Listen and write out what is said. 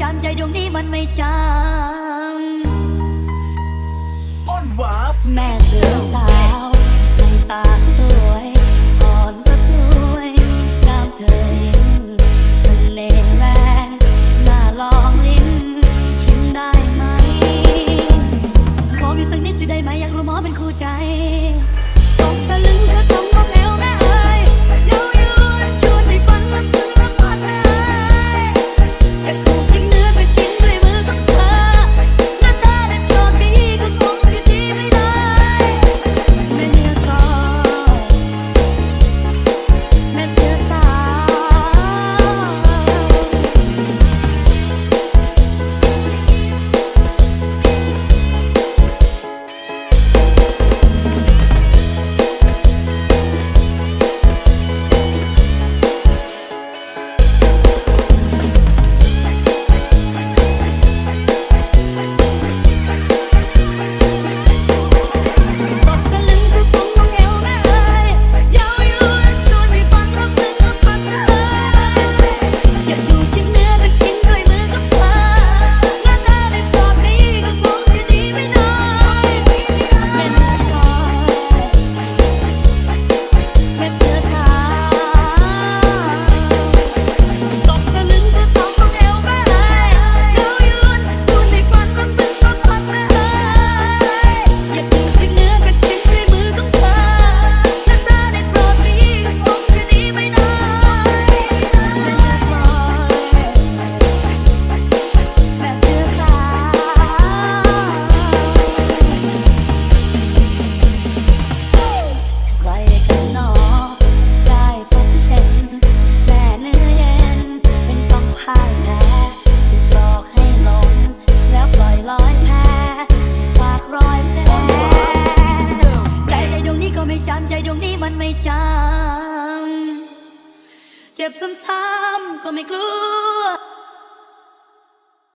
จำใจดวงนี้มันไม่จำอ้อนหวานแม่านใจดวงนี้มันไม่จางเจ็บซ้ำๆก็ไม่กลัว